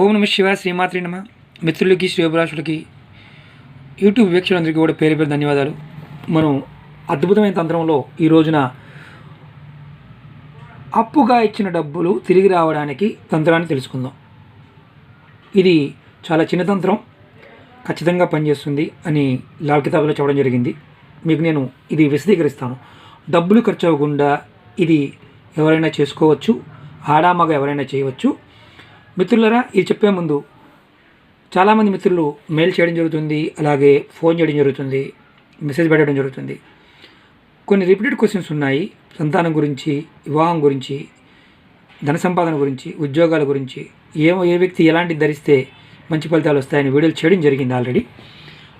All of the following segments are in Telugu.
ఓం నమ శివ శ్రీమాత్రి నమ. మిత్రులకి శ్రీభిలాషులకి యూట్యూబ్ వీక్షకులందరికీ కూడా పేరు పేరు ధన్యవాదాలు. మనం అద్భుతమైన తంత్రంలో ఈ రోజున అప్పుగా ఇచ్చిన డబ్బులు తిరిగి రావడానికి తంత్రాన్ని తెలుసుకుందాం. ఇది చాలా చిన్న తంత్రం ఖచ్చితంగా పనిచేస్తుంది అని లాల్ కితాబులో చెప్పడం జరిగింది. మీకు నేను ఇది విశదీకరిస్తాను. డబ్బులు ఖర్చు అవ్వకుండా ఇది ఎవరైనా చేసుకోవచ్చు ఆడామగ ఎవరైనా చేయవచ్చు. మిత్రులరా ఇది చెప్పే ముందు చాలామంది మిత్రులు మెయిల్ చేయడం జరుగుతుంది అలాగే ఫోన్ చేయడం జరుగుతుంది మెసేజ్ పెట్టడం జరుగుతుంది. కొన్ని రిపీటెడ్ క్వశ్చన్స్ ఉన్నాయి. సంతానం గురించి వివాహం గురించి ధన సంపాదన గురించి ఉద్యోగాల గురించి. ఏమో ఏ వ్యక్తి ఎలాంటి ధరిస్తే మంచి ఫలితాలు వస్తాయని వీడియోలు చేయడం జరిగింది ఆల్రెడీ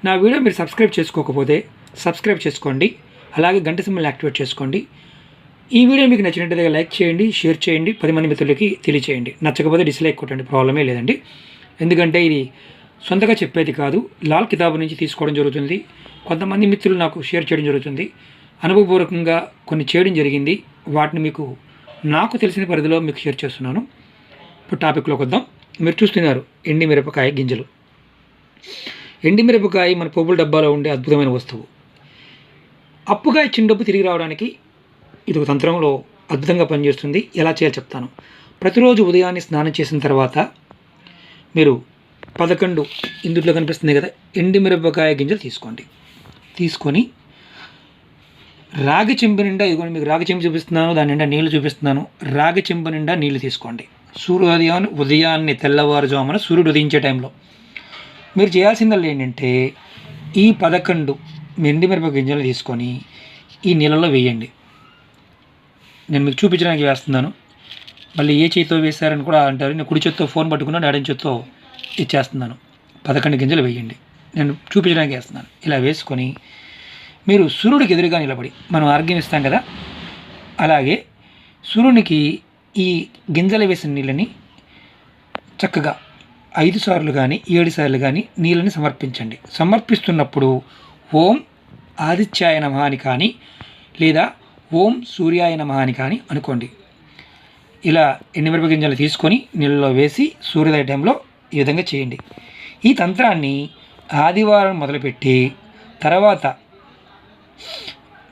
నా వీడియో మీరు సబ్స్క్రైబ్ చేసుకోకపోతే సబ్స్క్రైబ్ చేసుకోండి. అలాగే గంట సింబల్ యాక్టివేట్ చేసుకోండి. ఈ వీడియో మీకు నచ్చినట్లయితే లైక్ చేయండి షేర్ చేయండి పది మంది మిత్రులకి తెలియచేయండి. నచ్చకపోతే డిస్లైక్ కొట్టండి ప్రాబ్లమే లేదండి. ఎందుకంటే ఇది సొంతగా చెప్పేది కాదు లాల్ కితాబు నుంచి తీసుకోవడం జరుగుతుంది. కొంతమంది మిత్రులు నాకు షేర్ చేయడం జరుగుతుంది. అనుభవపూర్వకంగా కొన్ని చేయడం జరిగింది. వాటిని మీకు నాకు తెలిసిన పరిధిలో మీకు షేర్ చేస్తున్నాను. ఇప్పుడు టాపిక్లోకి వద్దాం. మీరు చూస్తున్నారు ఎండి మిరపకాయ గింజలు. ఎండి మిరపకాయ మన పోపుల డబ్బాలో ఉండే అద్భుతమైన వస్తువు. అప్పుగా ఇచ్చిన డబ్బు తిరిగి రావడానికి ఇది ఒక తంత్రంలో అద్భుతంగా పనిచేస్తుంది. ఎలా చేయాలో చెప్తాను. ప్రతిరోజు ఉదయాన్నే స్నానం చేసిన తర్వాత మీరు పదకొండు ఇందుట్లో కనిపిస్తుంది కదా ఎండి మిరపకాయ గింజలు తీసుకోండి. తీసుకొని రాగి చెంపు నిండా ఇదిగోండి మీకు రాగి చెంబు చూపిస్తున్నాను దాని నిండా నీళ్ళు చూపిస్తున్నాను. రాగి చెంపు నిండా నీళ్ళు తీసుకోండి. సూర్యోదయం ఉదయాన్నే తెల్లవారుజామున సూర్యుడు ఉదయించే టైంలో. మీరు చేయాల్సిందల్లా ఏంటంటే ఈ పదకొండు ఎండి మిరప గింజలు తీసుకొని ఈ నీళ్ళలో వేయండి. నేను మీకు చూపించడానికి వేస్తున్నాను. మళ్ళీ ఏ చేతితో వేశారని కూడా అంటారు. నేను కుడి చేత్తో ఫోన్ పట్టుకున్నాను ఎడం చేత్తో ఇచ్చేస్తున్నాను. పదకొండు గింజలు వేయండి. నేను చూపించడానికి వేస్తున్నాను. ఇలా వేసుకొని మీరు సూర్యుడికి ఎదురుగా నిలబడి మనం ఆర్గ్యం ఇస్తాం కదా? అలాగే సూర్యునికి ఈ గింజలు వేసిన నీళ్ళని చక్కగా ఐదు సార్లు కానీ ఏడు సార్లు కానీ నీళ్ళని సమర్పించండి. సమర్పిస్తున్నప్పుడు ఓం ఆదిత్యాయ నమః అని కానీ లేదా ఓం సూర్యాయ నమః అని కానీ అనుకోండి. ఇలా ఎండుమిరప గింజలు తీసుకొని నీళ్ళలో వేసి సూర్యోదయ టైంలో ఈ విధంగా చేయండి. ఈ తంత్రాన్ని ఆదివారం మొదలుపెట్టి తర్వాత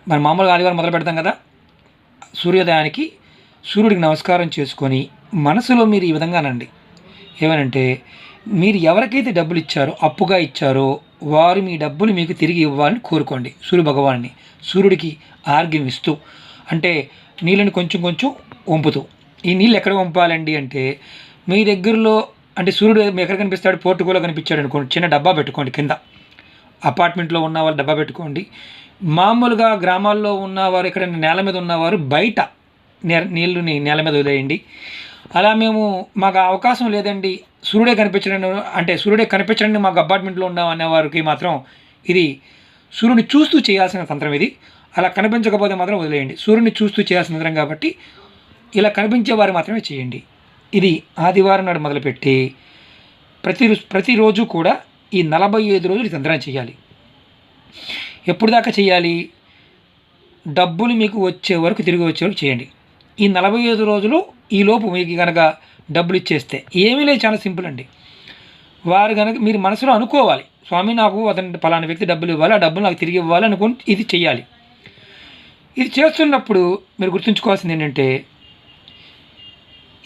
మనం మామూలుగా ఆదివారం మొదలు పెడతాం కదా? సూర్యోదయానికి సూర్యుడికి నమస్కారం చేసుకొని మనసులో మీరు ఈ విధంగా అనండి ఏమనంటే మీరు ఎవరికైతే డబ్బులు ఇచ్చారో అప్పుగా ఇచ్చారో వారు మీ డబ్బులు మీకు తిరిగి ఇవ్వాలని కోరుకోండి. సూర్య భగవాన్ని సూర్యుడికి ఆర్గ్యం ఇస్తూ అంటే నీళ్ళని కొంచెం కొంచెం వంపుతూ. ఈ నీళ్ళు ఎక్కడ వంపాలండి అంటే మీ దగ్గరలో అంటే సూర్యుడు ఎక్కడ కనిపిస్తాడు? పోర్టుకోలో కనిపించాడు అనుకోండి చిన్న డబ్బా పెట్టుకోండి కింద. అపార్ట్మెంట్లో ఉన్న వాళ్ళు డబ్బా పెట్టుకోండి. మామూలుగా గ్రామాల్లో ఉన్నవారు ఇక్కడ నేల మీద ఉన్నవారు బయట నీళ్ళని నేల మీద వదిలేయండి. అలా మేము మాకు అవకాశం లేదండి. సూర్యుడే కనిపించడం అంటే సూర్యుడే కనిపించండి మాకు అపార్ట్మెంట్లో ఉన్నాం అనేవారికి మాత్రం ఇది సూర్యుని చూస్తూ చేయాల్సిన తంత్రం ఇది. అలా కనిపించకపోతే మాత్రం వదిలేయండి. సూర్యుని చూస్తూ చేయాల్సిన తంత్రం కాబట్టి ఇలా కనిపించే వారు మాత్రమే చేయండి. ఇది ఆదివారం నాడు మొదలుపెట్టి ప్రతి ప్రతిరోజు కూడా ఈ నలభై ఐదు రోజులు ఈ తంత్రం చేయాలి. ఎప్పుడు దాకా చేయాలి? డబ్బులు మీకు వచ్చే వరకు తిరిగి వచ్చే వరకు చేయండి. ఈ నలభై ఐదు రోజులు ఈ లోపు మీకు కనుక డబ్బులు ఇచ్చేస్తే ఏమీ లేదు చాలా సింపుల్ అండి. వారు కనుక మీరు మనసులో అనుకోవాలి స్వామి నాకు అతని ఫలానా వ్యక్తి డబ్బులు ఇవ్వాలి ఆ డబ్బులు నాకు తిరిగి ఇవ్వాలి అనుకుని ఇది చేయాలి ఇది చేస్తున్నప్పుడు మీరు గుర్తుంచుకోవాల్సింది ఏంటంటే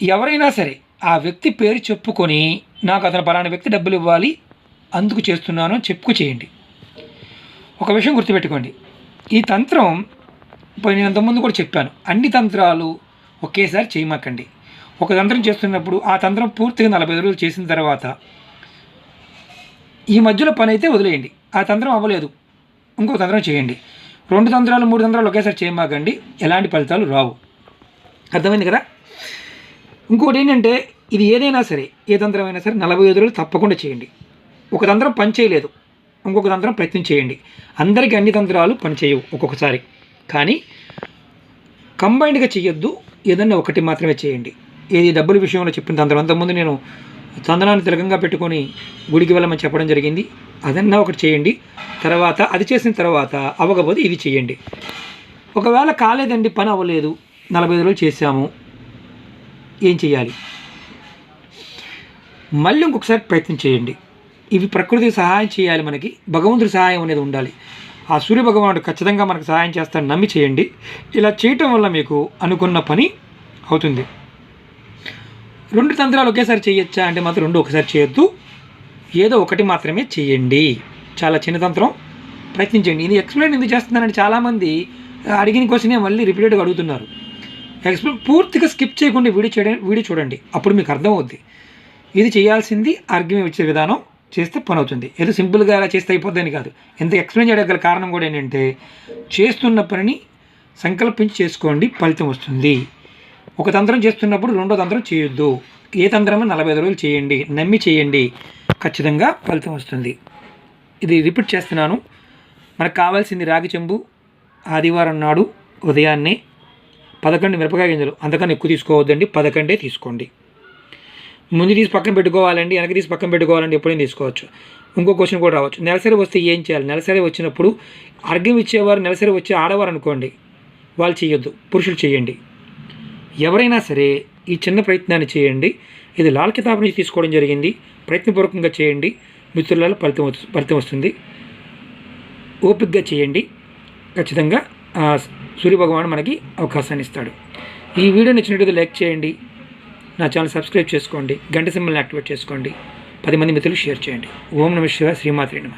ఎవరైనా సరే ఆ వ్యక్తి పేరు చెప్పుకొని నాకు అతను పలానా వ్యక్తి డబ్బులు ఇవ్వాలి అందుకు చేస్తున్నాను అని చెప్పుకు చేయండి. ఒక విషయం గుర్తుపెట్టుకోండి. ఈ తంత్రం నేను అంతకుముందు కూడా చెప్పాను అన్ని తంత్రాలు ఒకేసారి చేయమాకండి. ఒక తంత్రం చేస్తున్నప్పుడు ఆ తంత్రం పూర్తిగా నలభై ఐదు రోజులు చేసిన తర్వాత ఈ మధ్యలో పని అయితే వదిలేయండి. ఆ తంత్రం అవ్వలేదు. ఇంకో తంత్రం చేయండి. రెండు తంత్రాలు మూడు తంత్రాలు ఒకేసారి చేయమాకండి. ఎలాంటి ఫలితాలు రావు. అర్థమైంది కదా? ఇంకోటి ఏంటంటే ఇది ఏదైనా సరే ఏ తంత్రం అయినా సరే నలభై ఐదు రోజులు తప్పకుండా చేయండి. ఒక తంత్రం పని చేయలేదు. ఇంకొక తంత్రం ప్రయత్నం చేయండి. అందరికీ అన్ని తంత్రాలు పనిచేయవు ఒక్కొక్కసారి. కానీ కంబైన్డ్గా చేయొద్దు ఏదన్నా ఒకటి మాత్రమే చేయండి. ఏది డబ్బుల విషయంలో చెప్పిన తంత్రం అంతకుముందు నేను చందనాన్ని తిలకంగా పెట్టుకొని గుడికి వెళ్ళమని చెప్పడం జరిగింది. అదన్నా ఒకటి చేయండి. తర్వాత అది చేసిన తర్వాత అవ్వకపోతే ఇది చేయండి. ఒకవేళ కాలేదండి పని అవ్వలేదు. నలభై ఐదు రోజులు చేసాము ఏం చేయాలి మళ్ళీ ఇంకొకసారి ప్రయత్నం చేయండి. ఇవి ప్రకృతికి సహాయం చేయాలి మనకి. భగవంతుడి సహాయం అనేది ఉండాలి. ఆ సూర్య భగవానుడు ఖచ్చితంగా మనకు సహాయం చేస్తాడని నమ్మి చేయండి. ఇలా చేయటం వల్ల మీకు అనుకున్న పని అవుతుంది. రెండు తంత్రాలు ఒకేసారి చేయొచ్చా అంటే మాత్రం రెండు ఒకసారి చేయొద్దు. ఏదో ఒకటి మాత్రమే చేయండి. చాలా చిన్న తంత్రం. ప్రయత్నించండి. ఇది ఎక్స్ప్లెయిన్ ఎందుకు చేస్తున్నానంటే చాలామంది అడిగిన క్వశ్చనే మళ్ళీ రిపీటెడ్గా అడుగుతున్నారు. ఎక్స్ప్లెయిన్ పూర్తిగా స్కిప్ చేయకుండా వీడియో చేయడం వీడియో చూడండి. అప్పుడు మీకు అర్థమవుద్ది. ఇది చేయాల్సింది ఆర్గ్యం ఇచ్చే విధానం. చేస్తే పని అవుతుంది ఏదో సింపుల్గా అలా చేస్తే అయిపోద్దని కాదు. ఎంత ఎక్స్ప్లెయిన్ చేయడానికి గల కారణం కూడా ఏంటంటే చేస్తున్న పనిని సంకల్పించి చేసుకోండి ఫలితం వస్తుంది. ఒక తంత్రం చేస్తున్నప్పుడు రెండో తంత్రం చేయొద్దు. ఏ తంత్రమో నలభై ఐదు రోజులు చేయండి నమ్మి చేయండి ఖచ్చితంగా ఫలితం వస్తుంది. ఇది రిపీట్ చేస్తున్నాను. మనకు కావాల్సింది రాగి చెంబు ఆదివారం నాడు ఉదయాన్నే పదకొండు మిరపకాయ గింజలు అంతకన్నా ఎక్కువ తీసుకోవద్దండి పదకొండే తీసుకోండి. ముందు తీసి పక్కన పెట్టుకోవాలండి వెనక తీసి పక్కన పెట్టుకోవాలండి ఎప్పుడైనా తీసుకోవచ్చు. ఇంకో క్వశ్చన్ కూడా రావచ్చు. నెలసరి వస్తే ఏం చేయాలి? నెలసరి వచ్చినప్పుడు అర్ఘ్యం ఇచ్చేవారు నెలసరి వచ్చే ఆడవారు అనుకోండి వాళ్ళు చేయొద్దు పురుషులు చేయండి ఎవరైనా సరే ఈ చిన్న ప్రయత్నాన్ని చేయండి. ఇది లాల్ కితాబ్ నుంచి తీసుకోవడం జరిగింది. ప్రయత్నపూర్వకంగా చేయండి. మిత్రులలో ఫలితం ఫలితం వస్తుంది. ఓపికగా చేయండి. ఖచ్చితంగా సూర్యభగవాన్ మనకి అవకాశాన్ని ఇస్తాడు. ఈ వీడియో నచ్చినట్లయితే లైక్ చేయండి. నా ఛానల్ సబ్స్క్రైబ్ చేసుకోండి గంట సింబల్ని యాక్టివేట్ చేసుకోండి. పది మంది మిత్రులు షేర్ చేయండి. ఓం నమ శివ శ్రీమాత్రి నమ.